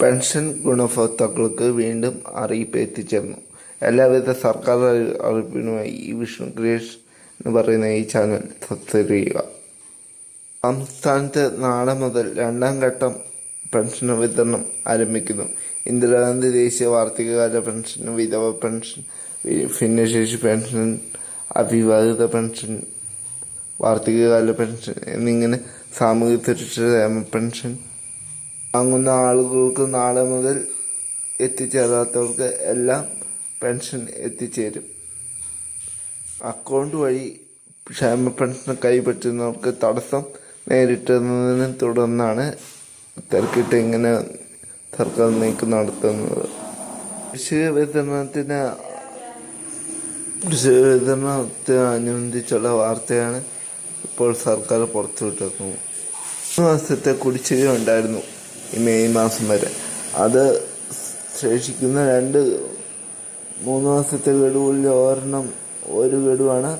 Pension ഗുണഭോക്താക്കൾക്ക് വീണ്ടും അറിയിപ്പ് എത്തിച്ചേർന്നു എല്ലാവിധ സർക്കാർ അറി- അറിയിപ്പിനുമായി ഈ വിഷ്ണു ക്രിയേഷ് എന്ന് പറയുന്ന ഈ ചാനൽ സബ്സ്ക്രൈബ് സംസ്ഥാനത്ത് നാളെ മുതൽ രണ്ടാം ഘട്ടം പെൻഷൻ വിതരണം ആരംഭിക്കുന്നു. ഇന്ദിരാഗാന്ധി ദേശീയ വാർത്തകാല പെൻഷൻ വിധവ പെൻഷൻ ഭിന്നശേഷി പെൻഷൻ അവിവാഹിത പെൻഷൻ വാർത്തകാല പെൻഷൻ എന്നിങ്ങനെ സാമൂഹ്യ സുരക്ഷാ ക്ഷേമ പെൻഷൻ വാങ്ങുന്ന ആളുകൾക്ക് നാളെ മുതൽ എത്തിച്ചേരാത്തവർക്ക് എല്ലാം പെൻഷൻ എത്തിച്ചേരും. അക്കൗണ്ട് വഴി ക്ഷേമ പെൻഷൻ കൈപ്പറ്റുന്നവർക്ക് തടസ്സം നേരിട്ടതിനെ തുടർന്നാണ് തിരക്കിട്ട് ഇങ്ങനെ സർക്കാർ നീക്കം നടത്തുന്നത്. കൃഷി വിതരണത്തിന് കൃഷി വിതരണത്തിനനുബന്ധിച്ചുള്ള വാർത്തയാണ് ഇപ്പോൾ സർക്കാർ പുറത്തുവിട്ടിരുന്നത്. മൂന്ന് മാസത്തെ കുടിശ്ശിക ഉണ്ടായിരുന്നു. ഈ മെയ് മാസം വരെ. അത് ശേഷിക്കുന്ന രണ്ട് മൂന്ന് മാസത്തെ ഗഡുവിൽ ഒരെണ്ണം ഒരു ഗഡുവാണ്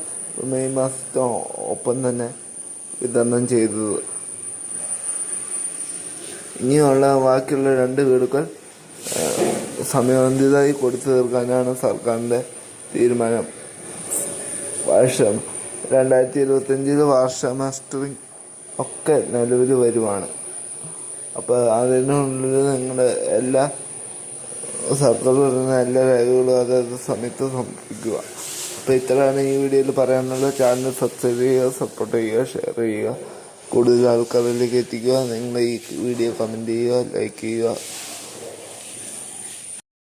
മെയ് മാസത്തെ ഒപ്പം തന്നെ വിതരണം ചെയ്തത്. ഇനിയുള്ള ബാക്കിയുള്ള രണ്ട് ഗഡുക്കൾ സമയബന്ധിതമായി കൊടുത്തു തീർക്കാനാണ് സർക്കാരിന്റെ തീരുമാനം. വർഷം രണ്ടായിരത്തി ഇരുപത്തഞ്ചിൽ വാർഷിക മാസ്റ്ററിങ് ഒക്കെ നിലവിൽ വരുവാണ്. അപ്പോൾ അതിനുള്ളിൽ നിങ്ങളുടെ എല്ലാ സർക്കാർ വരുന്ന എല്ലാ രേഖകളും അതായത് സമയത്ത് സമർപ്പിക്കുക. അപ്പോൾ ഇത്രയാണ് ഈ വീഡിയോയിൽ പറയാനുള്ളത്. ചാനൽ സബ്സ്ക്രൈബ് ചെയ്യുക സപ്പോർട്ട് ചെയ്യുക ഷെയർ ചെയ്യുക. കൂടുതൽ ആൾക്കാരിലേക്ക് എത്തിക്കുക. നിങ്ങൾ ഈ വീഡിയോ കമന്റ് ചെയ്യുക ലൈക്ക് ചെയ്യുക.